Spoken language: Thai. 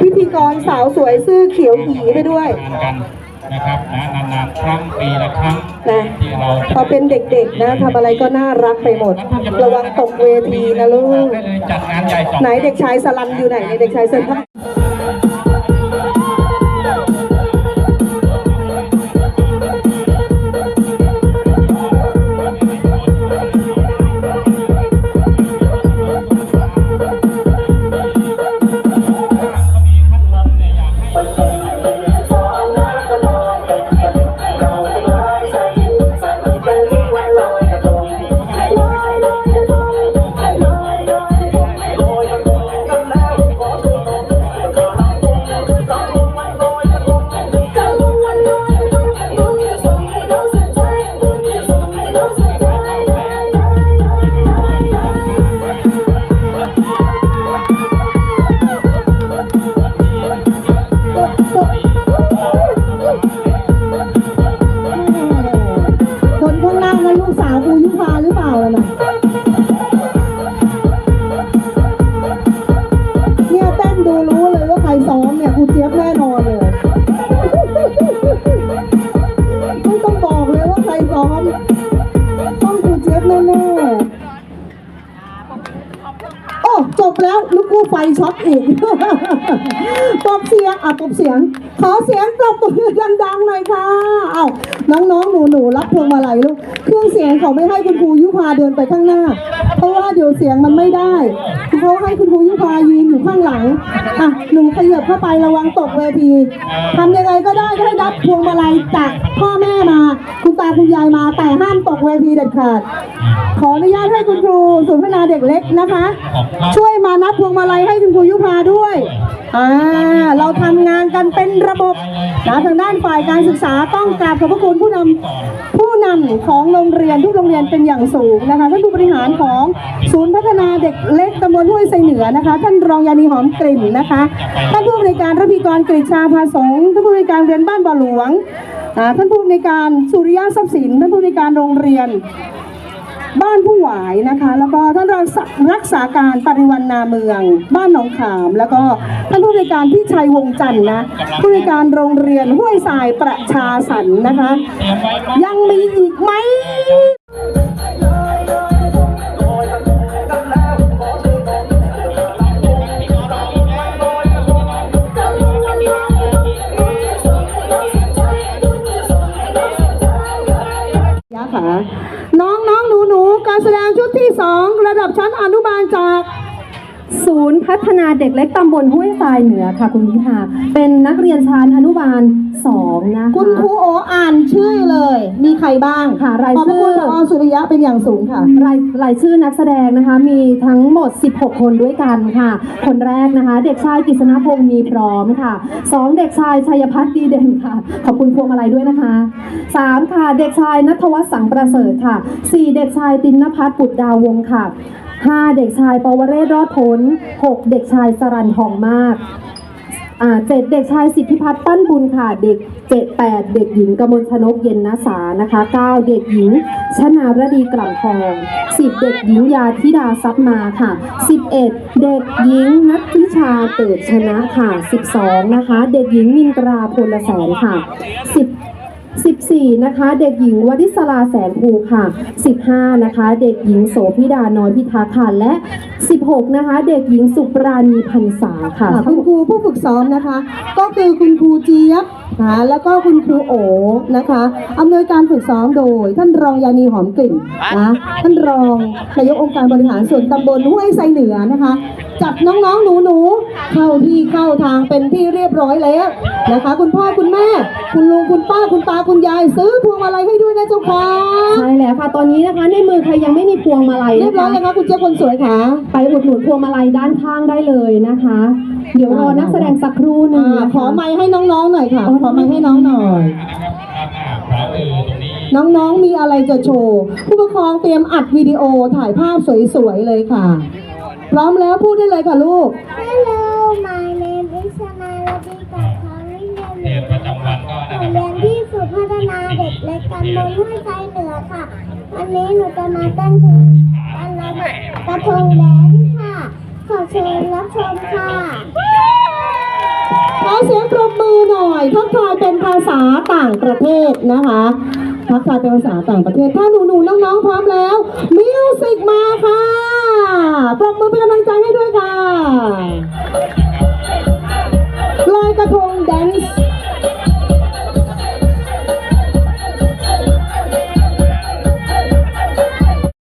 พิธีกรสาวสวยซื่อเขียวอีไปด้วยทานกันนะครับนะนานๆครั้งปีละครั้งนะที่เราจะพอเป็นเด็กๆนะทำอะไรก็น่ารักไปหมด ระวังตกเวทีนะลูกได้เลยจัดงานใหญ่สองไหนเด็กชายสลันอยู่ไหนในเด็กชายเซนทั ต้องครูเจี๊ยบแน่ๆโอ้จบแล้วลูกกู้ไฟช็อตอีกตบเสียงอะตบเสียง ขอเสียงปรบมือดังๆหน่อยค่ะเอาน้องๆหนูๆรับพวงมาลัยลูกเครื่องเสียงเขาไม่ให้คุณครูยุพาเดินไปข้างหน้า เพราะว่าเดี๋ยวเสียงมันไม่ได้เขาให้คุณครูยุพายืนอยู่ข้างหลังอะหนูขยับเข้าไประวังตกเวทีทำยังไงก็ได้ให้รับพวงมาลัยจากพ่อแม่มา ตาคุณยายมาแต่ห้ามตกเวทีเด็ดขาด ขออนุญาตให้คุณครูศูนย์พัฒนาเด็กเล็กนะคะ ช่วยมานับพวงมาลัยให้คุณครูยุพาด้วยอ่าเราทำงานกันเป็นระบบนะทางด้านฝ่ายการศึกษาต้องกราบขอบพระคุณผู้นำผู้นำของโรงเรียนทุกโรงเรียนเป็นอย่างสูงนะคะท่านผู้บริหารของศูนย์พัฒนาเด็กเล็กตำบลห้วยไซเหนือนะคะ ท่านรองยานีหอมกลิ่นนะคะท่านผู้บริการระพีกรกฤษชาภาสงฆ์ท่านผู้บริการเรียนบ้านบ่อหลวงอ่า ท่านผู้บริการสุริยะทรัพย์สินท่านผู้บริการโรงเรียน บ้านผู้หวายนะคะ แล้วก็ท่านรองรักษาการปริวันนาเมือง บ้านหนองขาม แล้วก็ท่านผู้บริการที่ชัยวงจันทร์นะผู้บริการโรงเรียนห้วยทรายประชาสันนะคะ ยังมีอีกไหม ยะคะ น้องน้องหนูหนูๆการแสดงชุดที่สองระดับชั้นอนุบาลจาก ศูนย์พัฒนาเด็กเล็กตำบลห้วยทรายเหนือค่ะคุณพิธาเป็นนักเรียนชั้นอนุบาลสองนะคะคุณครูโออ่านชื่อเลย มีใครบ้างค่ะรายขอบพระชื่คุณอพอสุริยะเป็นอย่างสูงค่ะ รายรายชื่อนักแสดงนะคะ มีทั้งหมด 16 คนด้วยกันค่ะ คนแรกนะคะ เด็กชายกฤษณพงศ์มีพร้อมค่ะสองเด็กชายชัยพัฒน์ดีเด่นค่ะ ขอบคุณพวงมาลัยด้วยนะคะสามค่ะ เด็กชายนัทวัฒน์สังประเสริฐค่ะสี่เด็กชายตินนภัทรปุตรดาววงศ์ค่ะ ห้าเด็กชายปวเรศรอดพ้นหกเด็กชายสรันทองมากอ่าเจ็ดเด็กชายสิทธิพัฒน์ปั้นบุญค่ะ เด็กเจ็ดแปดเด็กหญิงกมลชนกเย็นนาสานะคะเก้าเด็กหญิง ชนารดีกลั่งทองสิบเด็กหญิงยาธิดาซับมาค่ะสิบเอ็ดเด็กหญิงนัทธิชาเติดชนะค่ะสิบสองนะคะ เด็กหญิงมินตราพลแสนค่ะสิบ 14 นะคะ เด็กหญิงวดิศราแสนภูค่ะ 15 นะคะ เด็กหญิงโสพิดาน้อยพิทักษ์ค่ะและ 16 นะคะ เด็กหญิงสุปราณีพันษาค่ะ ค่ะคุณครูผู้ฝึกซ้อมนะคะ ก็คือคุณครูเจี๊ยบนะแล้วก็คุณครูโอนะคะอำนวยการฝึกซ้อมโดย ท่านรองยานีหอมกลิ่นนะท่านรองนายกองค์การบริหารส่วนตำบลห้วยไซเหนือนะคะจัดน้องๆหนูๆเข้าที่เข้าทางเป็นที่เรียบร้อยแล้วนะคะ คุณพ่อคุณแม่ คุณลุงคุณป้าคุณตาคุณยายซื้อพวงมาลัยให้ด้วยนะเจ้าค่ะใช่แล้วค่ะตอนนี้นะคะในมือใครยังไม่มีพวงมาลัยเรียนะบร้อยคะแล้วคะคุณเจี๊ยบคนสวยค่ะ ไปอุดหนุนพวงมาลัยด้านข้างได้เลยนะคะ เดี๋ยวรอนักแสดงสักครู่หนึงอ่านะคะขอไม้ให้น้องๆหน่อยค่ะ ขอไม้ให้น้องหน่อยขวามือตรงนี้น้องๆมีอะไรจะโชว์ ผู้ปกครองเตรียมอัดวิดีโอถ่ายภาพสวยๆเลยค่ะ พร้อมแล้วพูดได้เลยค่ะลูก Hello, my name is Shanarabi Kathari เรียนประจำวันก็หนะนูครับเรียนที่ศูน ตำบลห้วยไเหนือค่ะ วันนี้หนูจะมาเต้นเพลงอันลกระทงแดนค่ะ ขอเชิญรับชมค่ะขอเสียงปรบมือหน่อยทักทายเป็นภาษาต่างประเทศนะคะทักทายเป็นภาษาต่างประเทศ ถ้าหนูหนูน้องๆพร้อมแล้วมิวสิกมาค่ะปรบมือเป็นกำลังใจให้ด้วยค่ะ